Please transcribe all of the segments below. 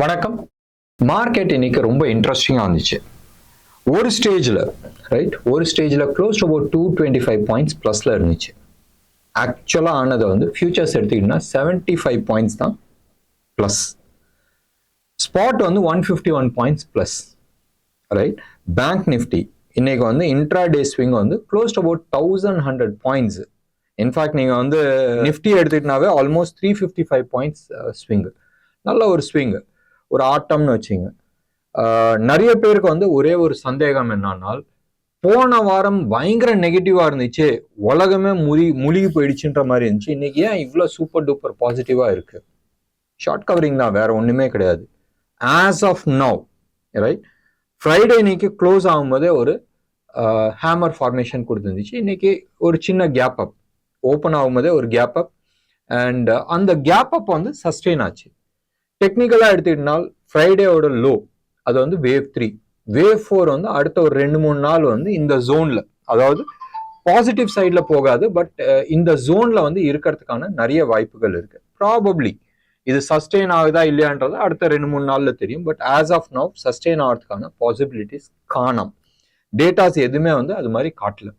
வணக்கம். மார்க்கெட் இன்னைக்கு ரொம்ப இன்ட்ரெஸ்டிங்காக இருந்துச்சு. ஒரு ஸ்டேஜில் ரைட் ஒரு ஸ்டேஜில் close about two twenty five points ப்ளஸில் இருந்துச்சு. ஆக்சுவலாக ஆனதை வந்து ஃபியூச்சர்ஸ் எடுத்துக்கிட்டோம்னா செவன்ட்டி ஃபைவ் பாயிண்ட்ஸ் தான் ப்ளஸ் ஸ்பாட் வந்து one fifty one points plus right bank Nifty இன்னைக்கு வந்து இன்ட்ரா டே ஸ்விங் வந்து close about thousand hundred points in fact நீங்கள் வந்து Nifty எடுத்துக்கிட்டனாவே almost three fifty five points swing நல்ல ஒரு ஸ்விங்கு ஒரு ஆட்டம்னு வச்சுங்க. நிறைய பேருக்கு வந்து ஒரே ஒரு சந்தேகம் என்னன்னால் போன வாரம் பயங்கர நெகட்டிவா இருந்துச்சு உலகமே முறி முழுகி போயிடுச்சுன்ற மாதிரி இருந்துச்சு இன்னைக்கு ஏன் இவ்வளோ சூப்பர் டூப்பர் பாசிட்டிவா இருக்கு? ஷார்ட் கவரிங் தான் வேற ஒண்ணுமே கிடையாது. As of now right Friday இன்னைக்கு க்ளோஸ் ஆகும்போதே ஒரு ஹேமர் ஃபார்மேஷன் கொடுத்துருந்துச்சு. இன்னைக்கு ஒரு சின்ன கேப் அப் ஓப்பன் ஆகும்போதே ஒரு கேப் அப் அண்ட் அந்த கேப் அப் வந்து சஸ்டெயின் ஆச்சு. டெக்னிக்கலாக எடுத்துக்கிட்டனால் ஃப்ரைடேவோட லோ அது வந்து வேவ் த்ரீ வேவ் ஃபோர் வந்து அடுத்த ஒரு ரெண்டு மூணு நாள் வந்து இந்த ஜோனில் அதாவது பாசிட்டிவ் சைடில் போகாது பட் இந்த ஜோனில் வந்து இருக்கிறதுக்கான நிறைய வாய்ப்புகள் இருக்கு. ப்ராபப்ளி இது சஸ்டெயின் ஆகுதா இல்லையான்றது அடுத்த ரெண்டு மூணு நாளில் தெரியும் but as of now sustain ஆகிறதுக்கான பாசிபிலிட்டிஸ் காணாம். டேட்டாஸ் எதுவுமே வந்து அது மாதிரி காட்டல.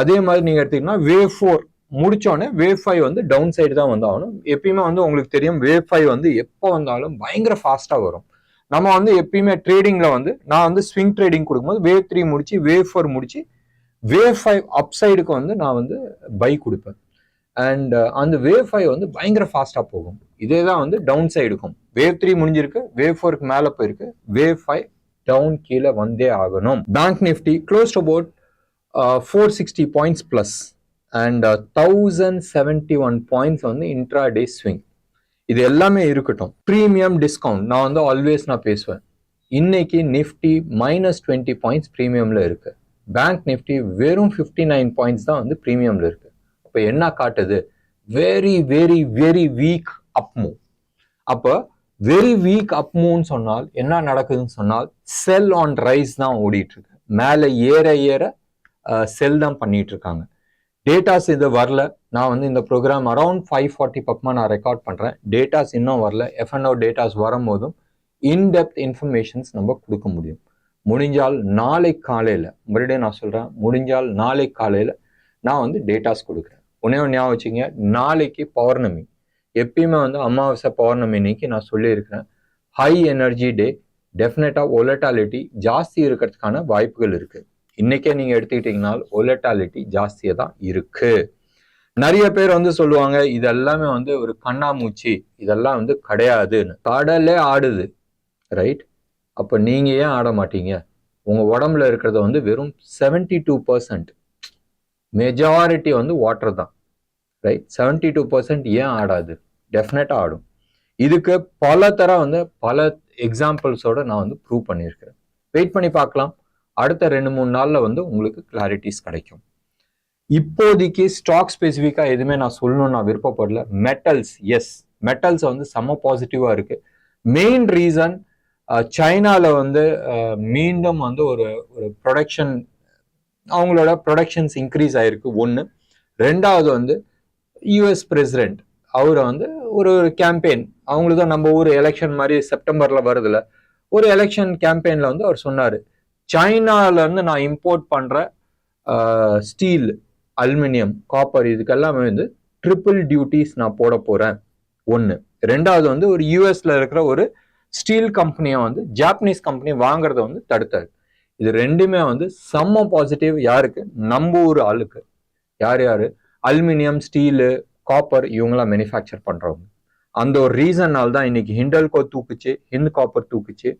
அதே மாதிரி நீங்கள் எடுத்தீங்கன்னா வேவ் ஃபோர் முடிச்சோடனே வேவ் ஃபைவ் வந்து டவுன் சைடு தான் வந்து ஆகணும். எப்பயுமே வந்து உங்களுக்கு தெரியும் வேவ் ஃபைவ் வந்து எப்போ வந்தாலும் பயங்கர ஃபாஸ்ட்டாக வரும். நம்ம வந்து எப்பயுமே ட்ரேடிங்ல வந்து நான் வந்து ஸ்விங் ட்ரேடிங் கொடுக்கும்போது வேவ் த்ரீ முடிச்சு வேவ் ஃபோர் முடிச்சு வேவ் ஃபைவ் அப் சைடுக்கு வந்து நான் வந்து பை கொடுப்பேன். அண்ட் uh, அந்த வேவ் ஃபைவ் வந்து பயங்கர ஃபாஸ்ட்டாக போகும். இதே தான் வந்து டவுன் சைடுக்கும் வேவ் த்ரீ முடிஞ்சிருக்கு வேவ் ஃபோருக்கு மேலே போயிருக்கு வேவ் ஃபைவ் டவுன் கீழே வந்தே ஆகணும். Bank Nifty close about four sixty points plus and thousand seventy one points வந்து இன்ட்ரா டே ஸ்விங் இது எல்லாமே இருக்கட்டும். ப்ரீமியம் டிஸ்கவுண்ட் நான் வந்து ஆல்வேஸ் நான் பேசுவேன். இன்னைக்கு நிஃப்டி மைனஸ் டுவெண்ட்டி பாயிண்ட்ஸ் ப்ரீமியமில் இருக்கு. பேங்க் நிஃப்டி வெறும் ஃபிஃப்டி நைன் பாயிண்ட்ஸ் தான் வந்து ப்ரீமியமில் இருக்கு. அப்போ என்ன காட்டுது? Very very very weak up move அப்போ வெரி வீக் அப் மூவ்னு சொன்னால் என்ன நடக்குதுன்னு சொன்னால் செல் ஆன் ரைஸ் தான் ஓடிட்டு இருக்கு. மேலே ஏற ஏற செல் தான் பண்ணிட்டு இருக்காங்க. டேட்டாஸ் இது வரல. நான் வந்து இந்த ப்ரோக்ராம் அரௌண்ட் ஃபைவ் ஃபார்ட்டி பக்கமாக நான் ரெக்கார்ட் பண்ணுறேன் டேட்டாஸ் இன்னும் வரல. எஃப்என்ஓ டேட்டாஸ் வரும்போதும் இன்டெப்த் இன்ஃபர்மேஷன்ஸ் நம்ம கொடுக்க முடியும். முடிஞ்சால் நாளை காலையில் மறுபடியும் நான் சொல்கிறேன் முடிஞ்சால் நாளை காலையில் நான் வந்து டேட்டாஸ் கொடுக்குறேன். உடனே ஞாபகம் வச்சுங்க நாளைக்கு பௌர்ணமி. எப்பயுமே வந்து அமாவாசை பௌர்ணமி இன்னைக்கு நான் சொல்லியிருக்கிறேன் ஹை எனர்ஜி டே டெஃபினட்டாக ஒலட்டாலிட்டி ஜாஸ்தி இருக்கிறதுக்கான வாய்ப்புகள் இருக்குது இன்னைக்கே நீங்க எடுத்துக்கிட்டீங்கன்னா ஒலட்டாலிட்டி ஜாஸ்தியா தான் இருக்கு. நிறைய பேர் வந்து சொல்லுவாங்க இதெல்லாமே வந்து ஒரு கண்ணாமூச்சி இதெல்லாம் வந்து கிடையாதுன்னு. கடலே ஆடுது ரைட் அப்ப நீங்க ஏன் ஆட மாட்டீங்க? உங்க உடம்புல இருக்கிறத வந்து வெறும் செவன்டி டூ பர்சன்ட் மெஜாரிட்டி வந்து வாட்டர் தான் ரைட் செவன்டி டூ பர்சன்ட் ஏன் ஆடாது? டெஃபினட்டா ஆடும். இதுக்கு பல தர வந்து பல எக்ஸாம்பிள்ஸோட நான் வந்து ப்ரூவ் பண்ணியிருக்கிறேன். வெயிட் பண்ணி பார்க்கலாம். அடுத்த ரெண்டு மூணு நாளில் வந்து உங்களுக்கு கிளாரிட்டிஸ் கிடைக்கும். இப்போதைக்கு ஸ்டாக் ஸ்பெசிஃபிக்காக எதுவுமே நான் சொல்லணும்னு நான் விருப்பப்படல. மெட்டல்ஸ் எஸ் மெட்டல்ஸ் வந்து செம்ம பாசிட்டிவாக இருக்கு. மெயின் ரீசன் சைனாவில் வந்து மீண்டும் வந்து ஒரு ஒரு ப்ரொடக்ஷன் அவங்களோட ப்ரொடக்ஷன்ஸ் இன்க்ரீஸ் ஆயிருக்கு. ஒன்று ரெண்டாவது வந்து யூஎஸ் பிரசிடென்ட் அவரை வந்து ஒரு ஒரு கேம்பெயின் அவங்களுக்கு தான் நம்ம ஊர் எலெக்ஷன் மாதிரி செப்டம்பரில் வருதுல. ஒரு எலெக்ஷன் கேம்பெயினில் வந்து அவர் சொன்னார். சைனாலேருந்து நான் இம்போர்ட் பண்ணுற ஸ்டீல் அலுமினியம் காப்பர் இதுக்கெல்லாமே வந்து ட்ரிபிள் டியூட்டிஸ் நான் போட போகிறேன் ஒன்று ரெண்டாவது வந்து ஒரு யூஎஸில் இருக்கிற ஒரு ஸ்டீல் கம்பெனியை வந்து ஜாப்பனீஸ் கம்பெனி வாங்குறத வந்து தடுத்தாரு. இது ரெண்டுமே வந்து செம்ம பாசிட்டிவ் யாருக்கு? நம்ம ஊர் ஆளுக்கு. யார் யார்? அலுமினியம் ஸ்டீலு காப்பர் இவங்களாம் மேனுஃபேக்சர் பண்ணுறவங்க அந்த ஒரு ரீசன்னால் தான் இன்னைக்கு ஹிண்டல்கோ தூக்குச்சு ஹிந்த் காப்பர் தூக்குச்சு.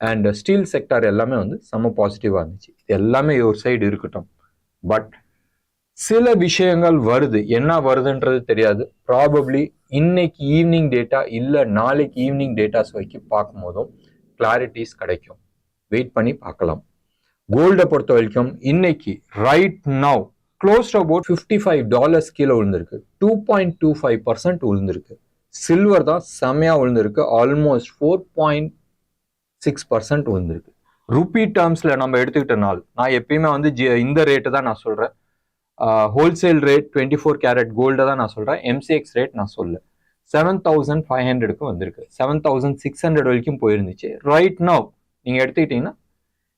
அண்ட் ஸ்டீல் செக்டார் எல்லாமே வந்து செம்ம பாசிட்டிவாக இருந்துச்சு. இது எல்லாமே ஒரு சைடு இருக்கட்டும். பட் சில விஷயங்கள் வருது. என்ன வருதுன்றது தெரியாது. ப்ராபப்ளி இன்னைக்கு ஈவினிங் டேட்டா இல்லை நாளைக்கு ஈவினிங் டேட்டாஸ் வைக்கி பார்க்கும் போதும் கிளாரிட்டிஸ் கிடைக்கும். வெயிட் பண்ணி பார்க்கலாம். கோல்டை பொறுத்த வரைக்கும் இன்னைக்கு right now close about fifty five dollars கீழே விழுந்திருக்கு. Two point two five percent விழுந்திருக்கு. சில்வர் தான் செம்மையாக விழுந்திருக்கு. Almost four point six percent வந்திருக்கு ருப்பி டேர்ம்ஸில் நம்ம எடுத்துக்கிட்ட நாள் நான் எப்பயுமே வந்து ஜி இந்த ரேட்டு தான் நான் சொல்கிறேன் wholesale rate twenty four carat கோல்டை தான் நான் சொல்கிறேன் எம்சிஎக்ஸ் ரேட் நான் சொல்ல செவன் தௌசண்ட் ஃபைவ் ஹண்ட்ரடுக்கு வந்திருக்கு. செவன் தௌசண்ட் சிக்ஸ் ஹண்ட்ரட் வரைக்கும் போயிருந்துச்சு. ரைட் நவ் நீங்கள் எடுத்துக்கிட்டிங்கன்னா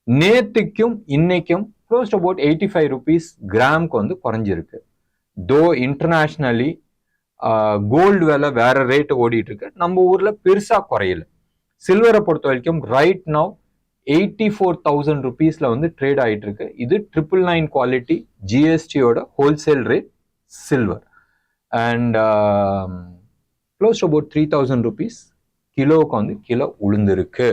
நேற்றுக்கும் இன்னைக்கும் close about eighty five rupees கிராமுக்கு வந்து குறைஞ்சிருக்கு. தோ இன்டர்நேஷ்னலி கோல்டு விலை வேற ரேட்டு ஓடிட்டு இருக்கு. நம்ம ஊரில் பெருசாக குறையல. சில்வரை பொறுத்த வரைக்கும் right now eighty four thousand ருபீஸ்ல வந்து ட்ரேட் ஆகிட்டு இருக்கு இது triple nine quality ஜிஎஸ்டியோட wholesale rate silver and close about three thousand rupees கிலோவுக்கு வந்து கிலோ உளுந்துருக்கு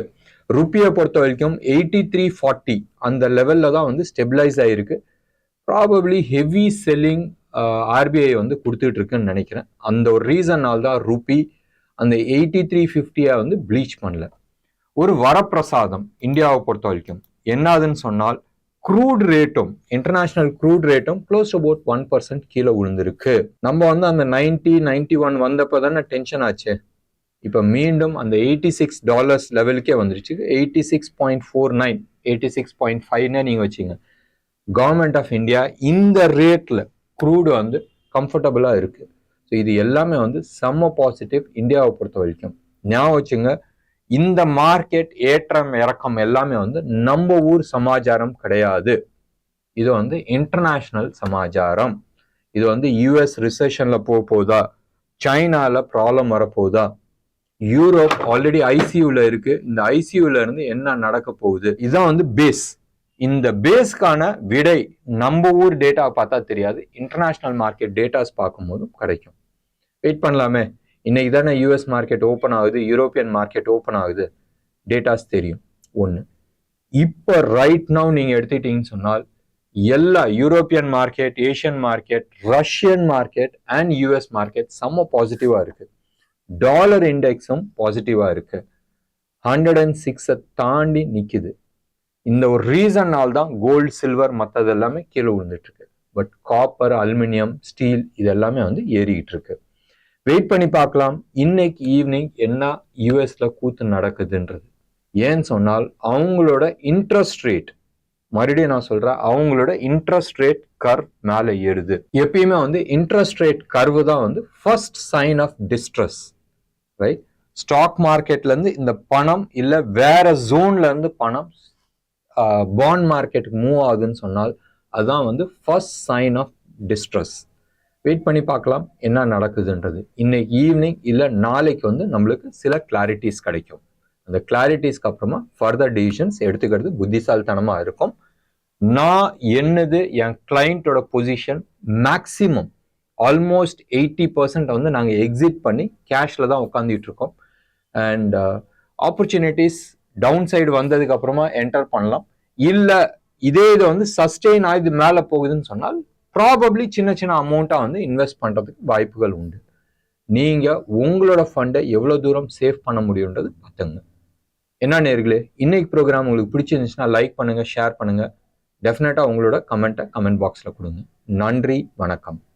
ருப்பியை பொறுத்த வரைக்கும் எயிட்டி த்ரீ ஃபார்ட்டி அந்த லெவலில் தான் வந்து ஸ்டெபிளைஸ் ஆகிருக்கு ப்ராபப்ளி ஹெவி செல்லிங் ஆர்பிஐ வந்து கொடுத்துட்டு இருக்குன்னு நினைக்கிறேன். அந்த ஒரு ரீசனால் தான் ருப்பி அந்த எயிட்டி த்ரீ ஃபிஃப்டியை வந்து ப்ளீச் பண்ணல. ஒரு வரப்பிரசாதம் இந்தியாவை பொறுத்த வரைக்கும் என்னதுன்னு சொன்னால் க்ரூட் ரேட்டும் இன்டர்நேஷ்னல் க்ரூட் ரேட்டும் க்ளோஸ் அபவுட் ஒன் பர்சன்ட் கீழே விழுந்திருக்கு. நம்ம வந்து அந்த நைன்டி நைன்டி ஒன் வந்தப்போ தானே டென்ஷன் ஆச்சு. இப்போ மீண்டும் அந்த எயிட்டி சிக்ஸ் டாலர்ஸ் லெவலுக்கே வந்துருச்சு. Eighty six point four nine eighty six point ஃபைவ்னே நீங்கள் வச்சிங்க. கவர்மெண்ட் ஆஃப் இந்தியா இந்த ரேட்டில் க்ரூடு வந்து கம்ஃபர்டபுளாக இருக்குது ஸோ இது எல்லாமே வந்து செம்ம பாசிட்டிவ் இந்தியாவை பொறுத்த வரைக்கும். ஞாபகம் வச்சுங்க இந்த மார்க்கெட் ஏற்றம் இறக்கம் எல்லாமே வந்து நம்ம ஊர் சமாச்சாரம் கிடையாது. இது வந்து இன்டர்நேஷ்னல் சமாச்சாரம். இது வந்து யூஎஸ் ரிசெஷனில் போக போதா? சைனாவில் ப்ராப்ளம் வரப்போகுதா யூரோப் ஆல்ரெடி ஐசியூவில் இருக்குது இந்த ஐசியூவில் இருந்து என்ன நடக்க போகுது? இதுதான் வந்து பேஸ் இந்த பேஸ்க்கான விடை நம்ம ஊர் டேட்டா பார்த்தா தெரியாது. இன்டர்நேஷ்னல் மார்க்கெட் டேட்டாஸ் பார்க்கும்போதும் கிடைக்கும். வெயிட் பண்ணலாமே. இன்னைக்கு தானே யூஎஸ் மார்க்கெட் ஓப்பன் ஆகுது யூரோப்பியன் மார்க்கெட் ஓப்பன் ஆகுது. டேட்டாஸ் தெரியும். ஒன்று இப்போ ரைட் நவு நீங்கள் எடுத்துக்கிட்டீங்கன்னு சொன்னால் எல்லா European market Asian market Russian market and US market செம்ம பாசிட்டிவாக இருக்குது டாலர் இண்டெக்ஸும் பாசிட்டிவாக இருக்குது ஹண்ட்ரட் அண்ட் சிக்ஸை தாண்டி நிற்குது இந்த ஒரு ரீசன்னால் தான் கோல்டு சில்வர் மற்றது எல்லாமே கீழே விழுந்துட்டு இருக்கு பட் காப்பர் அலுமினியம் ஸ்டீல் இது எல்லாமே வந்து ஏறிக்கிட்டு இருக்கு வெயிட் பண்ணி பார்க்கலாம். இன்னைக்கு ஈவினிங் என்ன யூஎஸ்ல கூத்து நடக்குதுன்றது. ஏன்னு சொன்னால் அவங்களோட இன்ட்ரெஸ்ட் ரேட் மறுபடியும் நான் சொல்றேன் அவங்களோட இன்ட்ரெஸ்ட் ரேட் கர்வ் மேலே ஏறுது. எப்பயுமே வந்து இன்ட்ரெஸ்ட் ரேட் கர்வு தான் வந்து first sign of distress right stock மார்க்கெட்ல இருந்து இந்த பணம் இல்லை வேற ஜோன்ல இருந்து பணம் பாண்ட் மார்க்கெட்டுக்கு மூவ் ஆகுதுன்னு சொன்னால் அதுதான் வந்து first sign of distress wait பண்ணி பார்க்கலாம் என்ன நடக்குதுன்றது. இன்னைக்கு ஈவினிங் இல்லை நாளைக்கு வந்து நம்மளுக்கு சில கிளாரிட்டிஸ் கிடைக்கும். அந்த கிளாரிட்டிஸ்க்கு அப்புறமா ஃபர்தர் டிசிஷன்ஸ் எடுத்துக்கிறது புத்திசாலித்தனமாக இருக்கும். நான் என்னது என் கிளைண்ட்டோட position maximum almost eighty percent வந்து நாங்கள் எக்ஸிட் பண்ணி கேஷில் தான் உட்காந்துட்டு இருக்கோம். And opportunities uh, down side வந்ததுக்கு அப்புறமா என்டர் பண்ணலாம். இல்லை இதே இதை வந்து சஸ்டெயின் ஆகி மேலே போகுதுன்னு சொன்னால் ப்ராபப்ளி சின்ன சின்ன அமௌண்ட்டாக வந்து இன்வெஸ்ட் பண்ணுறதுக்கு வாய்ப்புகள் உண்டு. நீங்கள் உங்களோட ஃபண்டை எவ்வளோ தூரம் சேவ் பண்ண முடியுன்றது பார்த்துங்க. என்ன நேர்களே இன்னைக்கு ப்ரோக்ராம் உங்களுக்கு பிடிச்சிருந்துச்சுன்னா லைக் பண்ணுங்கள் ஷேர் பண்ணுங்கள் டெஃபினட்டாக உங்களோட கமெண்ட்டை கமெண்ட் பாக்ஸில் கொடுங்க. நன்றி வணக்கம்.